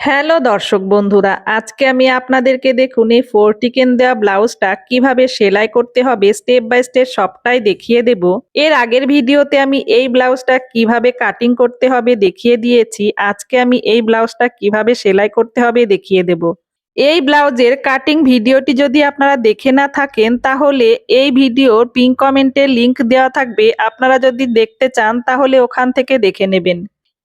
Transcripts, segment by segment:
Hello দর্শক বন্ধুরা, আজকে আমি আপনাদেরকে দেখুন এই ফোর টিকেন দেওয়া ব্লাউজটা কীভাবে সেলাই করতে হবে, স্টেপ বাই স্টেপ সবটাই দেখিয়ে দেব। এর আগের ভিডিওতে আমি এই ব্লাউজটা কীভাবে কাটিং করতে হবে দেখিয়ে দিয়েছি, আজকে আমি এই ব্লাউজটা কীভাবে সেলাই করতে হবে দেখিয়ে দেব। এই ব্লাউজের কাটিং ভিডিওটি যদি আপনারা দেখে না থাকেন, তাহলে এই ভিডিওর পিন কমেন্টে লিংক দেওয়া থাকবে, আপনারা যদি দেখতে চান, তাহলে ওখান থেকে দেখে নেবেন।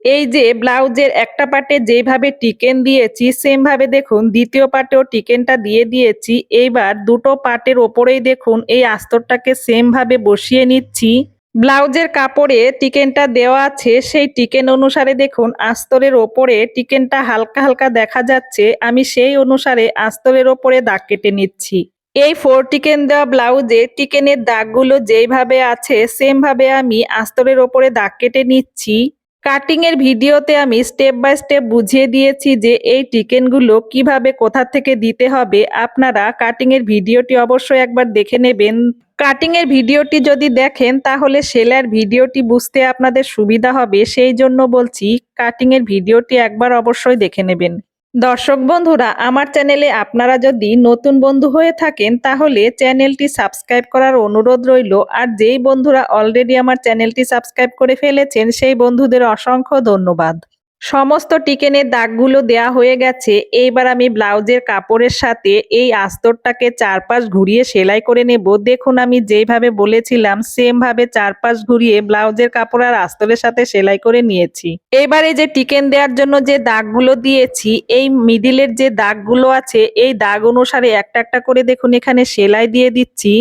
এই যে ব্লাউজের একটা পার্টে যেভাবে টিকেন দিয়েছি সেম ভাবে দেখুন দ্বিতীয় পার্টেও টিকেনটা দিয়ে দিয়েছি। এইবার দুটো পার্টের ওপরেই দেখুন এই আস্তরটাকে সেম ভাবে বসিয়ে নিচ্ছি। ব্লাউজের কাপড়ে টিকেনটা দেওয়া আছে, সেই টিকেন অনুসারে দেখুন আস্তরের ওপরে টিকেনটা হালকা হালকা দেখা যাচ্ছে। আমি সেই অনুসারে আস্তরের ওপরে দাগ কেটে নিচ্ছি। এই ফোর টিকেন দেওয়া ব্লাউজে টিকেনের দাগগুলো যেইভাবে আছে সেম ভাবে আমি আস্তরের ওপরে দাগ কেটে নিচ্ছি। কাটিং এর ভিডিওতে আমি স্টেপ বাই স্টেপ বুঝিয়ে দিয়েছি যে এই টিকেনগুলো কীভাবে কোথা থেকে দিতে হবে। আপনারা কাটিংয়ের ভিডিওটি অবশ্যই একবার দেখে নেবেন। কাটিংয়ের ভিডিওটি যদি দেখেন, তাহলে সেলার ভিডিওটি বুঝতে আপনাদের সুবিধা হবে। সেই জন্য বলছি, কাটিংয়ের ভিডিওটি একবার অবশ্যই দেখে নেবেন। দর্শক বন্ধুরা, আমার চ্যানেলে আপনারা যদি নতুন বন্ধু হয়ে থাকেন, তাহলে চ্যানেলটি সাবস্ক্রাইব করার অনুরোধ রইল। আর যেই বন্ধুরা অলরেডি আমার চ্যানেলটি সাবস্ক্রাইব করে ফেলেছেন, সেই বন্ধুদের অসংখ্য ধন্যবাদ। সমস্ত টিকেনের দাগগুলো দেয়া হয়ে গেছে। এইবার আমি ব্লাউজের কাপড়ের সাথে এই আস্তরটাকে চারপাশ ঘুরিয়ে সেলাই করে নেব। দেখুন, আমি যেইভাবে বলেছিলাম সেম ভাবে চারপাশ ঘুরিয়ে ব্লাউজের কাপড় আর আস্তরের সাথে সেলাই করে নিয়েছি। এবারে যে টিকেন দেওয়ার জন্য যে দাগগুলো দিয়েছি, এই মিডিলের যে দাগগুলো আছে, এই দাগ অনুসারে একটা একটা করে দেখুন, এখানে সেলাই দিয়ে দিচ্ছি।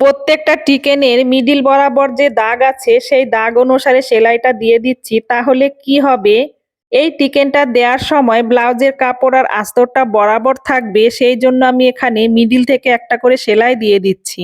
প্রত্যেকটা টিকেনের মিডিল বরাবর যে দাগ আছে, সেই দাগ অনুসারে সেলাইটা দিয়ে দিচ্ছি। তাহলে কি হবে? এই টিকেনটা দেওয়ার সময় ব্লাউজের কাপড় আর আস্তরটা বরাবর থাকবে, সেই জন্য আমি এখানে মিডিল থেকে একটা করে সেলাই দিয়ে দিচ্ছি।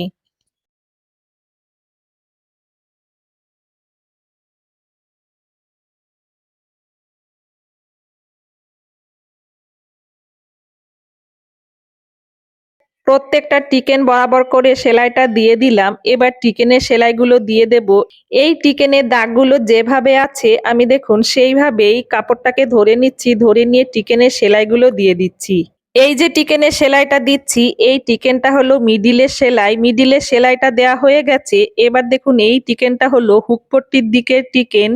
প্রত্যেকটা টিকেন বরাবর করে সেলাইটা দিয়ে দিলাম। এবার টিকেনের সেলাইগুলো দিয়ে দেব। এই টিকেনের দাগগুলো যেভাবে আছে, আমি দেখুন, সেইভাবেই কাপড়টাকে ধরে নিচ্ছি, ধরে নিয়ে টিকেনের সেলাইগুলো দিয়ে দিচ্ছি। এই যে টিকেনের সেলাইটা দিচ্ছি, এই টিকেনটা হলো মিডিলের সেলাই। মিডিলের সেলাইটা দেয়া হয়ে গেছে। এবার দেখুন, এই টিকেনটা হলো হুকপট্টির দিকের টিকেন।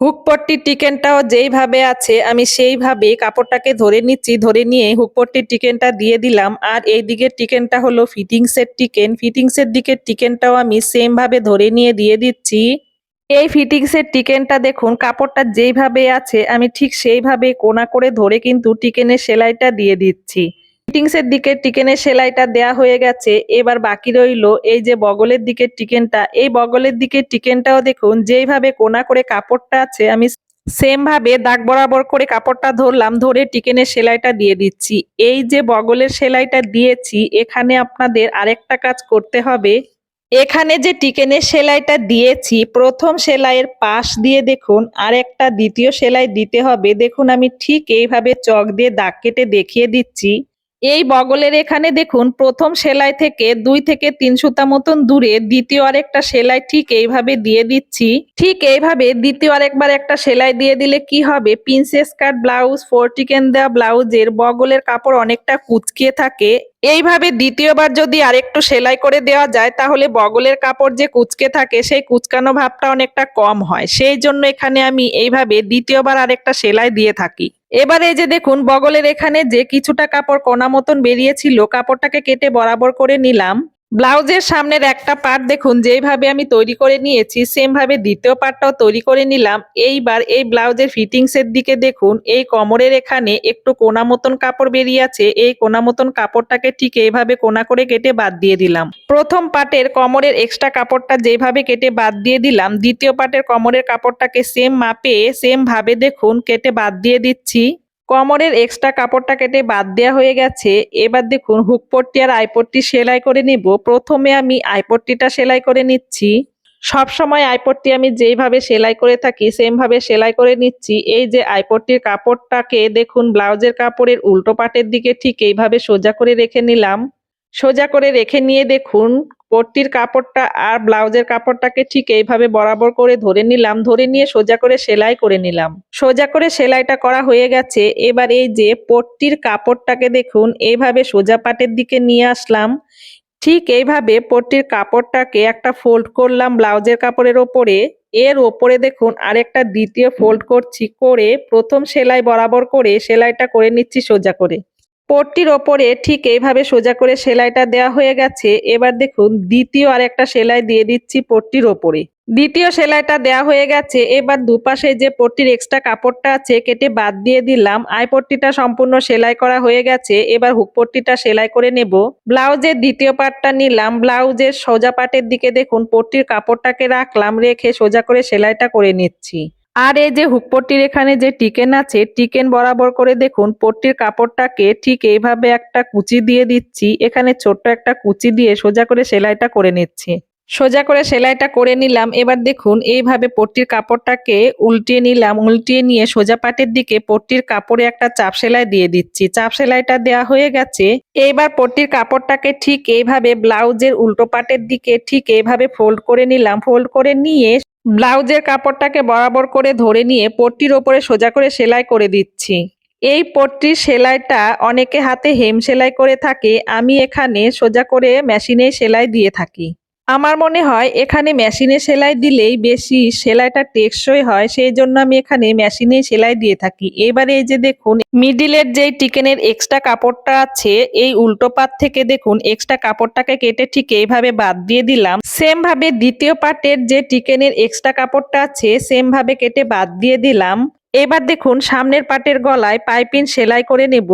হুকপট্টির টিকেনটাও যেইভাবে আছে, আমি সেইভাবে কাপড়টাকে ধরে নিচ্ছি, ধরে নিয়ে হুকপট্টির টিকেনটা দিয়ে দিলাম। আর এই দিকের টিকেনটা হলো ফিটিংসের টিকেন। ফিটিংসের দিকের টিকেনটাও আমি সেমভাবে ধরে নিয়ে দিয়ে দিচ্ছি। এই ফিটিংসের টিকেনটা দেখুন, কাপড়টা যেইভাবে আছে, আমি ঠিক সেইভাবে কোনা করে ধরে কিন্তু টিকেনের সেলাইটা দিয়ে দিচ্ছি। ফিটিংসের দিকে টিকেনের সেলাইটা দেয়া হয়ে গেছে, এবার বাকি রইল এই যে বগলের দিকের টিকেনটা এই বগলের দিকের টিকেনটাও দেখুন, যেইভাবে কোনা করে কাপড়টা আছে, আমি সেম ভাবে দাগ বরাবর করে কাপড়টা ধরলাম, ধরে টিকেনের সেলাইটা দিয়ে দিচ্ছি। এই যে বগলের সেলাইটা দিয়েছি, এখানে আপনাদের আরেকটা কাজ করতে হবে। এখানে যে টিকেনের সেলাইটা দিয়েছি, প্রথম সেলাইয়ের পাশ দিয়ে দেখুন আর একটা দ্বিতীয় সেলাই দিতে হবে। দেখুন, আমি ঠিক এইভাবে চক দিয়ে দাগ কেটে দেখিয়ে দিচ্ছি। এই বগলের এখানে দেখুন, প্রথম সেলাই থেকে দুই থেকে তিন সুতা মতন দূরে দ্বিতীয় আরেকটা সেলাই ঠিক এইভাবে দিয়ে দিচ্ছি। ঠিক এইভাবে দ্বিতীয় আরেকবার একটা সেলাই দিয়ে দিলে কি হবে? প্রিন্সেস কাট, ব্লাউজ, ফোরটিকেন দেওয়া ব্লাউজের বগলের কাপড় অনেকটা কুচকিয়ে থাকে। এইভাবে দ্বিতীয়বার যদি আরেকটু সেলাই করে দেওয়া যায়, তাহলে বগলের কাপড় যে কুচকে থাকে, সেই কুচকানো ভাবটা অনেকটা কম হয়। সেই জন্য এখানে আমি এইভাবে দ্বিতীয়বার আরেকটা সেলাই দিয়ে থাকি। এবার এই যে দেখুন, বগলের এখানে যে কিছুটা কাপড় কোনা মতন বেরিয়েছিল, কাপড়টাকে কেটে বরাবর করে নিলাম। ব্লাউজের সামনের একটা পার্ট দেখুন, যেইভাবে আমি তৈরি করে নিয়েছি সেম ভাবে দ্বিতীয় পার্টটাও তৈরি করে নিলাম। এইবার এই ব্লাউজের ফিটিংস এর দিকে দেখুন, এই কোমরের এখানে একটু কোনা মতন কাপড় বেরিয়ে আছে, এই কোনা মতন কাপড়টাকে ঠিক এইভাবে কোনা করে কেটে বাদ দিয়ে দিলাম। প্রথম পার্টের কোমরের এক্সট্রা কাপড়টা যেভাবে কেটে বাদ দিয়ে দিলাম, দ্বিতীয় পার্টের কোমরের কাপড়টাকে সেম মাপে সেম ভাবে দেখুন, কেটে বাদ দিয়ে দিচ্ছি। কোমরের এক্সট্রা কাপড়টা কেটে বাদ দেওয়া হয়ে গেছে। এবার দেখুন, হুকপট্টি আর আইপট্টি সেলাই করে নিব। প্রথমে আমি আইপট্টিটা সেলাই করে নিচ্ছি। সব সময় আইপট্টি আমি যেইভাবে সেলাই করে থাকি সেম ভাবে সেলাই করে নিচ্ছি। এই যে আইপট্টির কাপড়টাকে দেখুন, ব্লাউজের কাপড়ের উল্টো পাটের দিকে ঠিক এইভাবে সোজা করে রেখে নিলাম। সোজা করে রেখে নিয়ে দেখুন পট্টির কাপড়টা আর ব্লাউজের কাপড়টাকে ঠিক এইভাবে বরাবর করে ধরে নিলাম, ধরে নিয়ে সোজা করে সেলাই করে নিলাম। সোজা করে সেলাইটা করা হয়ে গেছে। এবার এই যে পট্টির কাপড়টাকে দেখুন, এইভাবে সোজা পাটের দিকে নিয়ে আসলাম। ঠিক এইভাবে পট্টির কাপড়টাকে একটা ফোল্ড করলাম ব্লাউজের কাপড়ের ওপরে। এর ওপরে দেখুন আরেকটা দ্বিতীয় ফোল্ড করছি, করে প্রথম সেলাই বরাবর করে সেলাইটা করে নিচ্ছি সোজা করে। পট্টির ওপরে ঠিক এইভাবে সোজা করে সেলাইটা দেওয়া হয়ে গেছে। এবার দেখুন, দ্বিতীয় আরেকটা সেলাই দিয়ে দিচ্ছি পট্টির ওপরে। দ্বিতীয় সেলাইটা দেওয়া হয়ে গেছে। এবার দুপাশে যে পট্টির এক্সট্রা কাপড়টা আছে, কেটে বাদ দিয়ে দিলাম। আই পট্টিটা সম্পূর্ণ সেলাই করা হয়ে গেছে। এবার হুক পট্টিটা সেলাই করে নেব। ব্লাউজের দ্বিতীয় পার্টটা নিলাম। ব্লাউজের সোজা পাটের দিকে দেখুন, পট্টির কাপড়টাকে রাখলাম, রেখে সোজা করে সেলাইটা করে নিচ্ছি। আর এই যে হুক পট্টির এখানে যে টিকেন আছে, টিকেন বরাবর করে দেখুন, পট্টির কাপড়টাকে ঠিক এইভাবে একটা কুচি দিয়ে দিচ্ছি। এখানে ছোট্ট একটা কুচি দিয়ে সোজা করে সেলাইটা করে নিচ্ছি। সোজা করে সেলাইটা করে নিলাম। এবার দেখুন, এইভাবে পট্টির কাপড়টাকে উল্টিয়ে নিলাম। উল্টিয়ে নিয়ে সোজা পাটের দিকে পট্টির কাপড়ে একটা চাপ সেলাই দিয়ে দিচ্ছি। চাপ সেলাইটা দেওয়া হয়ে গেছে। এইবার পট্টির কাপড়টাকে ঠিক এইভাবে ব্লাউজের উল্টো পাটের দিকে ঠিক এইভাবে ফোল্ড করে নিলাম। ফোল্ড করে নিয়ে ব্লাউজের কাপড়টাকে বরাবর করে ধরে নিয়ে পট্টির ওপরে সোজা করে সেলাই করে দিচ্ছি। এই পট্টির সেলাইটা অনেকে হাতে হেম সেলাই করে থাকে, আমি এখানে সোজা করে মেশিনে সেলাই দিয়ে থাকি। আমার মনে হয় এখানে মেশিনে সেলাই দিলেই বেশি সেলাইটা টেকসই হয়, সেই জন্য আমি এখানে মেশিনে সেলাই দিয়ে থাকি। এবারে এই যে দেখুন, মিডিলের যে টিকেনের এক্সট্রা কাপড়টা আছে, এই উল্টো পাত থেকে দেখুন এক্সট্রা কাপড়টাকে কেটে ঠিক এইভাবে বাদ দিয়ে দিলাম। সেম ভাবে দ্বিতীয় পার্টের যে টিকেনের এক্সট্রা কাপড়টা আছে সেম ভাবে কেটে বাদ দিয়ে দিলাম। এবার দেখুন, সামনের পাটের গলায় পাইপিং সেলাই করে নেব।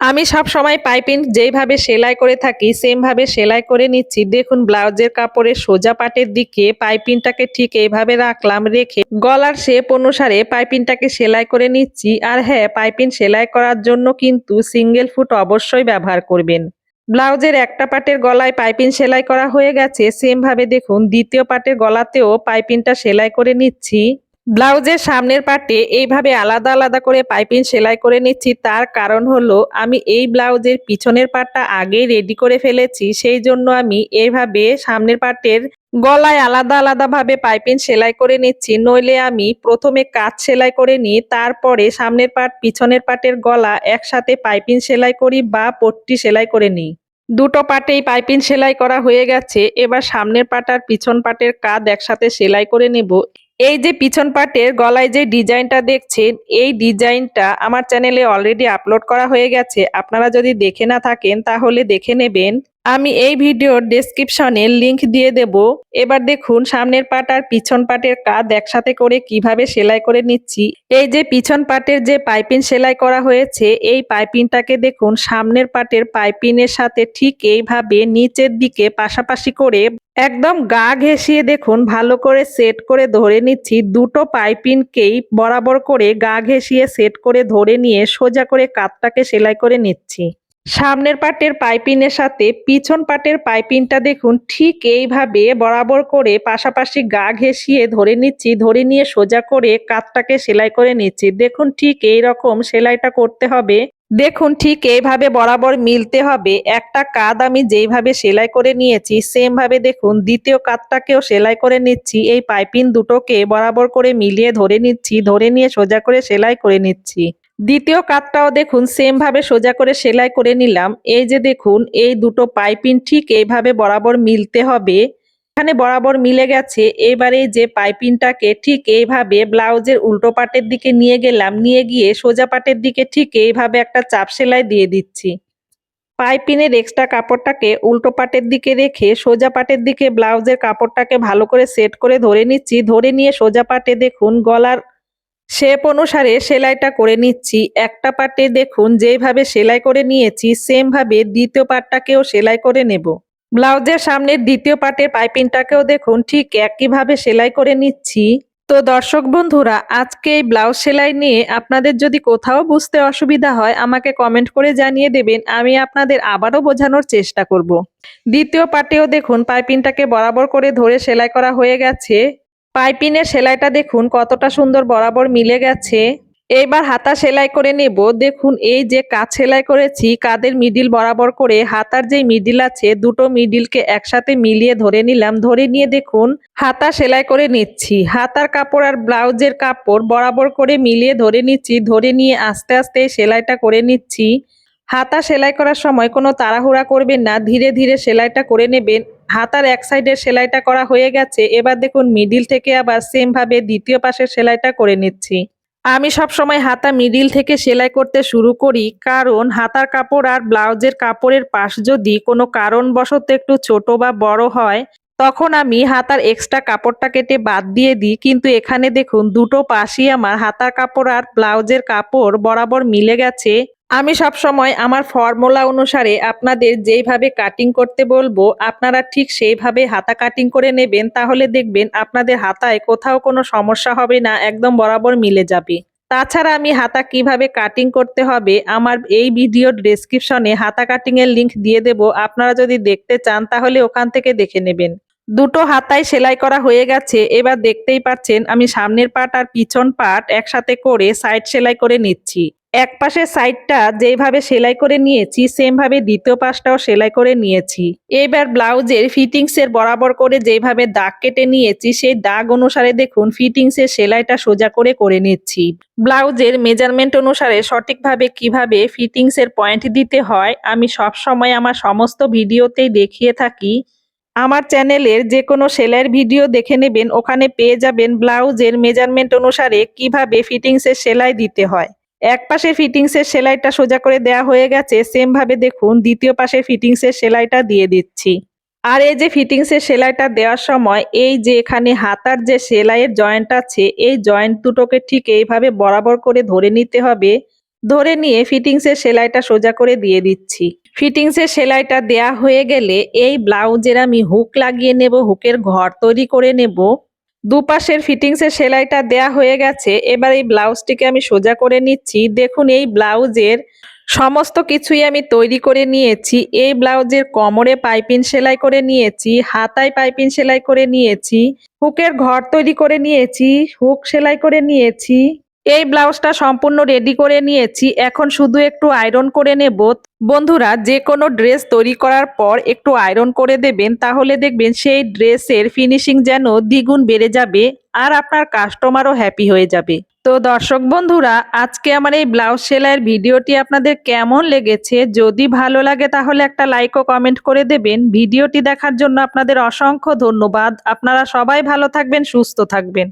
আমি সব সময় পাইপিং যেইভাবে সেলাই করে থাকি সেম ভাবে সেলাই করে নিচ্ছি। দেখুন, ব্লাউজের কাপড়ের সোজা পাটের দিকে পাইপিংটাকে ঠিক এইভাবে রাখলাম, রেখে গলার শেপ অনুসারে পাইপিংটাকে সেলাই করে নিচ্ছি। আর হ্যাঁ পাইপিং সেলাই করার জন্য কিন্তু সিঙ্গেল ফুট অবশ্যই ব্যবহার করবেন। ব্লাউজের একটা পাটের গলায় পাইপিং সেলাই করা হয়ে গেছে। সেম ভাবে দেখুন, দ্বিতীয় পাটের গলাতেও পাইপিংটা সেলাই করে নিচ্ছি। ব্লাউজের সামনের পাটে এইভাবে আলাদা আলাদা করে পাইপিং সেলাই করে নিচ্ছি। তার কারণ হলো, আমি এই ব্লাউজের পিছনের পাটটা আগেই রেডি করে ফেলেছি। সেই জন্য আমি এইভাবে সামনের পাটের গলায় আলাদা আলাদা ভাবে পাইপিং সেলাই করে নিচ্ছি। নইলে আমি প্রথমে কাজ সেলাই করে নিই, তারপরে সামনের পাট, পিছনের পাটের গলা একসাথে পাইপিং সেলাই করি বা পট্টি সেলাই করে নিই। দুটো পাটেই পাইপিং সেলাই করা হয়ে গেছে। এবার সামনের পাট আর পিছন পাটের কাঁধ একসাথে সেলাই করে নেব। এই যে পিছন পাটের গলায় যে ডিজাইনটা দেখছেন, এই ডিজাইনটা আমার চ্যানেলে অলরেডি আপলোড করা হয়ে গেছে। আপনারা যদি দেখে না থাকেন, তাহলে দেখে নেবেন। আমি এই ভিডিওর ডেসক্রিপশনে লিংক দিয়ে দেব। এবার দেখুন, সামনের পাট আর পিছন পাটের কাঁধ একসাথে করে কীভাবে সেলাই করে নিচ্ছি। এই যে পিছন পাটের যে পাইপিং সেলাই করা হয়েছে, এই পাইপিংটাকে দেখুন, সামনের পাটের পাইপিংয়ের সাথে ঠিক এইভাবে নিচের দিকে পাশাপাশি করে একদম গা ঘেঁষিয়ে দেখুন, ভালো করে সেট করে ধরে নিচ্ছি। দুটো পাইপিংকেই বরাবর করে গা ঘেঁষিয়ে সেট করে ধরে নিয়ে সোজা করে কাতটাকে সেলাই করে নিচ্ছি। সামনের পাটের পাইপিংয়ের সাথে পিছন পাটের পাইপিনটা দেখুন, ঠিক এইভাবে বরাবর করে পাশাপাশি গা ঘেঁষিয়ে ধরে নিচ্ছি, ধরে নিয়ে সোজা করে কাতটাকে সেলাই করে নিচ্ছি। দেখুন, ঠিক এই রকম সেলাইটা করতে হবে। দেখুন, ঠিক এইভাবে বরাবর মিলতে হবে। একটা কাঁধ আমি যেইভাবে সেলাই করে নিয়েছি সেম ভাবে দেখুন, দ্বিতীয় কাঁধটাকেও সেলাই করে নিচ্ছি। এই পাইপিন দুটোকে বরাবর করে মিলিয়ে ধরে নিচ্ছি, ধরে নিয়ে সোজা করে সেলাই করে নিচ্ছি। দ্বিতীয় কাতটাও দেখুন সেম ভাবে সোজা করে সেলাই করে নিলাম। এই যে দেখুন, এই দুটো পাইপিং ঠিক এইভাবে বরাবর মিলতে হবে। এখানে বরাবর মিলে গেছে, এবারে যে পাইপিংটাকে ঠিক এইভাবে ব্লাউজের উল্টো পাটের দিকে নিয়ে গেলাম, নিয়ে গিয়ে সোজা পাটের দিকে ঠিক এইভাবে একটা চাপ সেলাই দিয়ে দিচ্ছি। পাইপিনের এক্সট্রা কাপড়টাকে উল্টো পাটের দিকে রেখে সোজা পাটের দিকে ব্লাউজের কাপড়টাকে ভালো করে সেট করে ধরে নিচ্ছি। ধরে নিয়ে সোজা পাটে দেখুন, গলার শেপ অনুসারে সেলাইটা করে নিচ্ছি। একটা পাটে দেখুন, যেইভাবে সেলাই করে নিয়েছি সেম ভাবে দ্বিতীয় পাটটাকেও সেলাই করে নেব। ব্লাউজের সামনের দ্বিতীয় পাটের পাইপিংটাকেও দেখুন, ঠিক একইভাবে সেলাই করে নিচ্ছি। তো দর্শক বন্ধুরা, আজকে এই ব্লাউজ সেলাই নিয়ে আপনাদের যদি কোথাও বুঝতে অসুবিধা হয়, আমাকে কমেন্ট করে জানিয়ে দেবেন, আমি আপনাদের আবারও বোঝানোর চেষ্টা করব। দ্বিতীয় পাটেও দেখুন, পাইপিংটাকে বরাবর করে ধরে সেলাই করা হয়ে গেছে। পাইপিনের সেলাইটা দেখুন, কতটা সুন্দর বরাবর মিলে গেছে। এইবার হাতা সেলাই করে নেব। দেখুন, এই যে কাজ সেলাই করেছি কাদের মিডিল বরাবর করে হাতার যে মিডিল আছে, দুটো মিডিলকে একসাথে মিলিয়ে ধরে নিলাম। ধরে নিয়ে দেখুন, হাতা সেলাই করে নিচ্ছি। হাতার কাপড় আর ব্লাউজের কাপড় বরাবর করে মিলিয়ে ধরে নিচ্ছি, ধরে নিয়ে আস্তে আস্তে সেলাইটা করে নিচ্ছি। হাতা সেলাই করার সময় কোনো তাড়াহুড়া করবেন না, ধীরে ধীরে সেলাইটা করে নেবেন। হাতার এক সাইডের সেলাইটা করা হয়ে গেছে। এবার দেখুন মিডিল থেকে আবার সেম ভাবে দ্বিতীয় পাশের সেলাইটা করে নিচ্ছি। আমি সব সময় হাতা মিডিল থেকে সেলাই করতে শুরু করি, কারণ হাতার কাপড় আর ব্লাউজের কাপড়ের পাশ যদি কোনো কারণবশত একটু ছোট বা বড় হয়, তখন আমি হাতার এক্সট্রা কাপড়টা কেটে বাদ দিয়ে দিই। কিন্তু এখানে দেখুন, দুটো পাশই আমার হাতার কাপড় আর ব্লাউজের কাপড় বরাবর মিলে গেছে। আমি সব সময় আমার ফর্মুলা অনুসারে আপনাদের যেইভাবে কাটিং করতে বলব, আপনারা ঠিক সেইভাবে হাতা কাটিং করে নেবেন, তাহলে দেখবেন আপনাদের হাতায় কোথাও কোনো সমস্যা হবে না, একদম বরাবর মিলে যাবে। তাছাড়া আমি হাতা কীভাবে কাটিং করতে হবে, আমার এই ভিডিওর ডেসক্রিপশনে হাতা কাটিং এর লিংক দিয়ে দেব, আপনারা যদি দেখতে চান তাহলে ওখান থেকে দেখে নেবেন। দুটো হাতায় সেলাই করা হয়ে গেছে, এবার দেখতেই পাচ্ছেন আমি সামনের পাট আর পিছন পাট একসাথে করে সাইড সেলাই করে নিচ্ছি। এক পাশের সাইডটা যেইভাবে সেলাই করে নিয়েছি, সেমভাবে দ্বিতীয় পাশটাও সেলাই করে নিয়েছি। এবার ব্লাউজের ফিটিংস এর বরাবর করে যেইভাবে দাগ কেটে নিয়েছি, সেই দাগ অনুসারে দেখুন ফিটিংস এর সেলাইটা সোজা করে করে নিচ্ছি। ব্লাউজের মেজারমেন্ট অনুসারে সঠিকভাবে কীভাবে ফিটিংস এর পয়েন্ট দিতে হয়, আমি সব সময় আমার সমস্ত ভিডিওতেই দেখিয়ে থাকি। আমার চ্যানেলের যে কোনো সেলাইয়ের ভিডিও দেখে নেবেন, ওখানে পেয়ে যাবেন ব্লাউজের মেজারমেন্ট অনুসারে কীভাবে ফিটিংসের সেলাই দিতে হয়। এক পাশে ফিটিংসের সেলাইটা সোজা করে দেয়া হয়ে গেছে সেম ভাবে দেখুন, দ্বিতীয় পাশে ফিটিংসের সেলাইটা দিয়ে দিচ্ছি। আর এই যে ফিটিংসের সেলাইটা দেওয়ার সময়, এই যে এখানে হাতার যে সেলাইয়ের জয়েন্ট আছে, এই জয়েন্ট দুটোকে ঠিক এইভাবে বরাবর করে ধরে নিতে হবে। ধরে নিয়ে ফিটিংসের সেলাইটা সোজা করে দিয়ে দিচ্ছি। ফিটিংসের সেলাইটা দেয়া হয়ে গেলে এই ব্লাউজের আমি হুক লাগিয়ে নেব হুকের ঘর তৈরি করে নেব। দুপাশের ফিটিংসের সেলাইটা দেয়া হয়ে গেছে। এবার এই ব্লাউজটিকে আমি সোজা করে নিচ্ছি। দেখুন, এই ব্লাউজের সমস্ত কিছুই আমি তৈরি করে নিয়েছি। এই ব্লাউজের কোমরে পাইপিং সেলাই করে নিয়েছি, হাতায় পাইপিং সেলাই করে নিয়েছি, হুকের ঘর তৈরি করে নিয়েছি, হুক সেলাই করে নিয়েছি। এই ব্লাউজটা সম্পূর্ণ রেডি করে নিয়েছি। এখন শুধু একটু আয়রন করে নেব। বন্ধুরা যে কোনো ড্রেস তৈরি করার পর একটু আয়রন করে দেবেন, তাহলে দেখবেন সেই ড্রেসের ফিনিশিং যেন দ্বিগুণ বেড়ে যাবে আর আপনার কাস্টমারও হ্যাপি হয়ে যাবে। তো দর্শক বন্ধুরা, আজকে আমার এই ব্লাউজ সেলাইয়ের ভিডিওটি আপনাদের কেমন লেগেছে? যদি ভালো লাগে তাহলে একটা লাইক ও কমেন্ট করে দেবেন। ভিডিওটি দেখার জন্য আপনাদের অসংখ্য ধন্যবাদ। আপনারা সবাই ভালো থাকবেন, সুস্থ থাকবেন।